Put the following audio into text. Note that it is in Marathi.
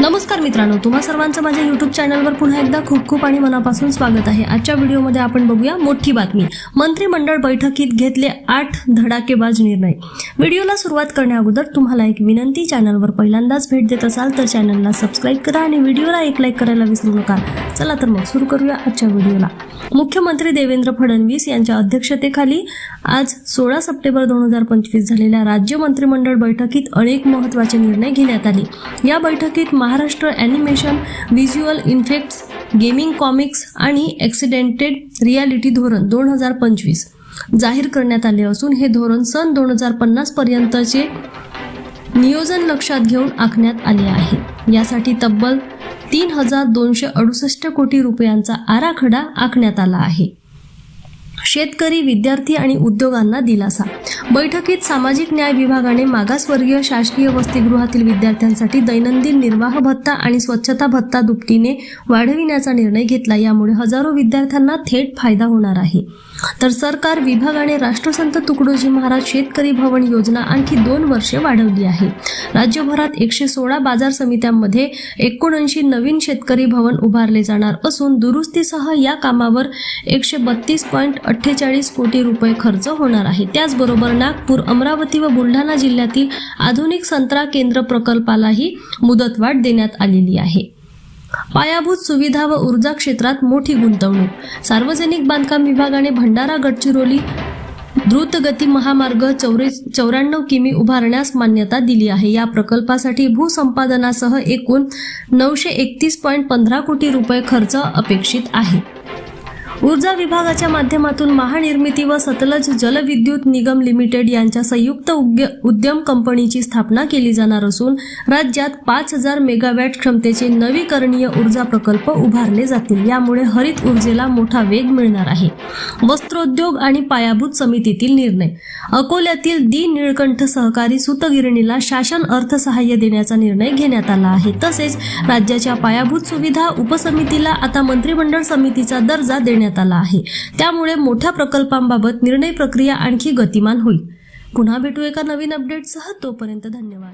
नमस्कार मित्रांनो तुम्हा सर्वांचं माझ्या युट्यूब चॅनलवर पुन्हा एकदा खूप खूप आणि मनापासून स्वागत आहे. आजच्या व्हिडिओमध्ये आपण बघूया मोठी बातमी. मंत्रिमंडळ बैठकीत घेतले आठ धडाकेबाज निर्णय. व्हिडिओला सुरुवात करण्याअगोदर तुम्हाला एक विनंती चॅनलवर पहिल्यांदाच भेट देत असाल तर चॅनलला सबस्क्राईब करा आणि व्हिडिओला एक लाईक करायला विसरू नका. चला तर मग सुरू करूया आजच्या व्हिडिओला. मुख्यमंत्री देवेंद्र फडणवीस यांच्या अध्यक्षतेखाली आज सोळा सप्टेंबर दोन हजार पंचवीस झालेल्या राज्य मंत्रिमंडळ बैठकीत अनेक महत्त्वाचे निर्णय घेण्यात आले. या बैठकीत Maharashtra animation visual effects gaming comics आणि ॲक्सिडेंटेड रियालिटी धोरण दोन हजार पंचवीस जाहीर करण्यात आले असून हे धोरण सन दोन हजार पन्नास पर्यंतचे नियोजन लक्षात घेऊन आखण्यात आले आहे. यासाठी तब्बल तीन हजार दोनशे अडुसष्ट कोटी रुपयांचा आराखडा आखण्यात आला आहे. शेतकरी विद्यार्थी आणि उद्योगांना दिलासा. बैठकीत सामाजिक न्याय विभागाने मागासवर्गीय शासकीय वसतिगृहातील विद्यार्थ्यांसाठी दैनंदिन निर्वाह भत्ता आणि स्वच्छता भत्ता दुपटीने वाढविण्याचा निर्णय घेतला. यामुळे हजारो विद्यार्थ्यांना थेट फायदा होणार आहे. तर सरकार विभागाने राष्ट्रसंत तुकडोजी महाराज शेतकरी भवन योजना आणखी दोन वर्षे वाढवली आहे. राज्यभरात एकशे सोळा बाजार समित्यांमध्ये एकोणऐंशी नवीन शेतकरी भवन उभारले जाणार असून दुरुस्तीसह या कामावर एकशे बत्तीस पॉईंट अठ्ठेचाळीस कोटी रुपये खर्च होणार आहे. त्याचबरोबर नागपूर अमरावती व बुलढाणा जिल्ह्यातील आधुनिक संत्रा केंद्र प्रकल्पालाही मुदतवाढ देण्यात आलेली आहे. पायाभूत सुविधा व ऊर्जा क्षेत्रात मोठी गुंतवणूक. सार्वजनिक बांधकाम विभागाने भंडारा गडचिरोली द्रुतगती महामार्ग चौरे चौऱ्याण्णव किमी उभारण्यास मान्यता दिली आहे. या प्रकल्पासाठी भूसंपादनासह एकूण नऊशे एकतीस पॉईंट पंधरा कोटी रुपये खर्च अपेक्षित आहे. ऊर्जा विभागाच्या माध्यमातून महानिर्मिती व सतलज जलविद्युत निगम लिमिटेड यांच्या संयुक्त उग्य- उद्यम कंपनीची स्थापना केली जाणार असून राज्यात पाच हजार मेगावॅट क्षमतेचे नवीकरणीय ऊर्जा प्रकल्प उभारले जातील. यामुळे हरित ऊर्जेला मोठा वेग मिळणार आहे. वस्त्रोद्योग आणि पायाभूत समितीतील निर्णय. अकोल्यातील दी निळकंठ सहकारी सूतगिरणीला शासन अर्थसहाय्य देण्याचा निर्णय घेण्यात आला आहे. तसेच राज्याच्या पायाभूत सुविधा उपसमितीला आता मंत्रिमंडळ समितीचा दर्जा देण्यात आला आहे. त्यामुळे मोठ्या प्रकल्पांबाबत निर्णय प्रक्रिया आणखी गतिमान होईल. पुन्हा भेटू एका नवीन अपडेटसह तोपर्यंत धन्यवाद.